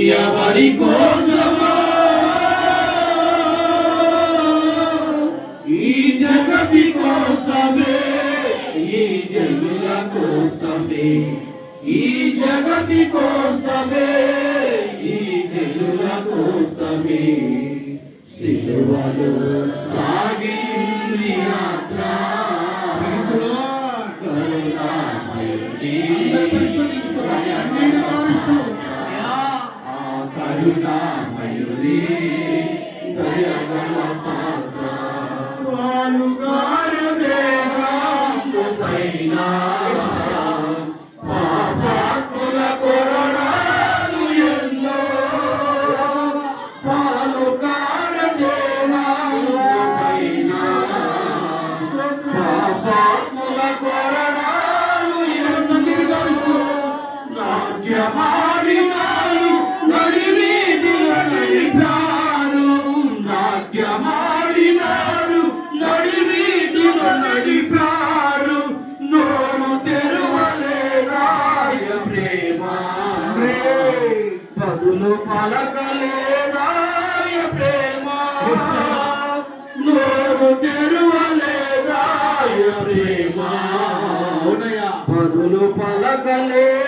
ఎవరి కోసమో ఈ జగతి కోసమే ఈ జనుల కోసమే ఈ జగతి కోసమే ఈ జనుల కోసమే సిలువలో సాగింది యాత్ర కరుణామయుడి పరిశోధించుకోవాలి అన్నిటి మారుస్తూ ఆ కరుణామయుడి దయగల పాత్ర వాలుగార దేహాంతు పైన పాపాత్ముల కొరడాలు ఎన్నో. పాలుగార దేహాంతు పైన పాపాత్ముల ఎన్నో బదులు పలకలేదాయ ప్రేమ? నోరు తెరువలేదాయ ప్రేమ? బదులు పలకలేదాయ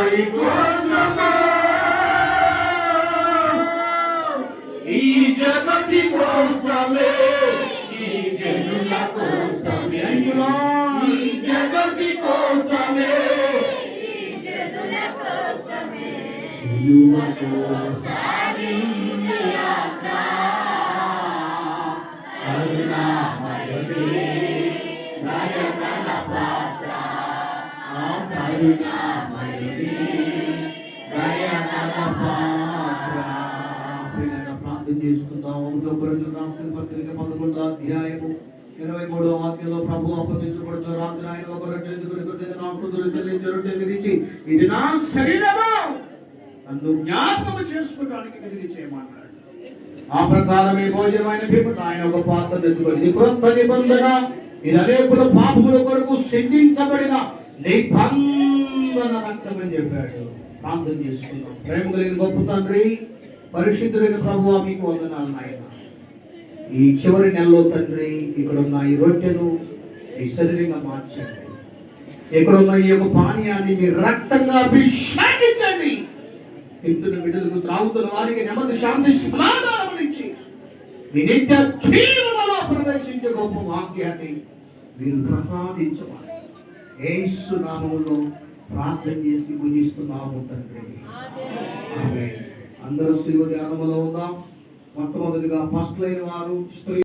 ఇది ఎవరి కోసమో? ఈ జగతి కోసమే ఈ జనుల కోసమే ఈ జగతి కోసమే సాగింది యాత్ర. ప్రార్థన చేసుకుందాం. ఒకటో రాసిన పత్రిక పదకొండో అధ్యాయము ఇరవై మూడో వాక్యంలో ప్రభు అప్పగించబడుతూ రాత్రి ఆయన ఒక విరిచి ఇది నా శరీరము. నన్ను జ్ఞాపకం చేసుకోవడానికి విరిగి చేయమన్నాడు ఆ ప్రకారం ఈ భోజనమైన పిమ్మట ఆయన ఒక పాత్ర ఎత్తుకొని ఇది క్రొత్త నిబంధన. ఇది అనేకుల పాపముల కొరకు సిద్ధించబడిన నిబంధన రక్తం అని చెప్పాడు. ప్రార్థన చేసుకున్నాం ప్రేమ కలిగిన గొప్ప తండ్రి పరిశుద్ధులైన ప్రభు మీకు వందనాలు నాయన. ఈ చివరి నెలలో తండ్రి ఇక్కడ ఉన్న ఈ రొట్టెను మీ శరీరంగా మార్చండి. ఇక్కడ ఉన్న ఈ యొక్క పానీయాన్ని మీ రక్తంగా అభిషేకించండి. తింటున్న బిడ్డలకు త్రాగుతున్న వారికి నెమ్మది శాంతి సమాధానం ఇచ్చి మీ నిత్య జీవనలో ప్రవేశించే గొప్ప వాక్యాన్ని మీరు ప్రసాదించవాలి యేసు నామములో ప్రార్థన చేసి పూజిస్తున్నాము తండ్రి. అందరూ శిలువ ధ్యానములో ఉందాం. మొట్టమొదటిగా ఫస్ట్ లైన్ వారు స్త్రీ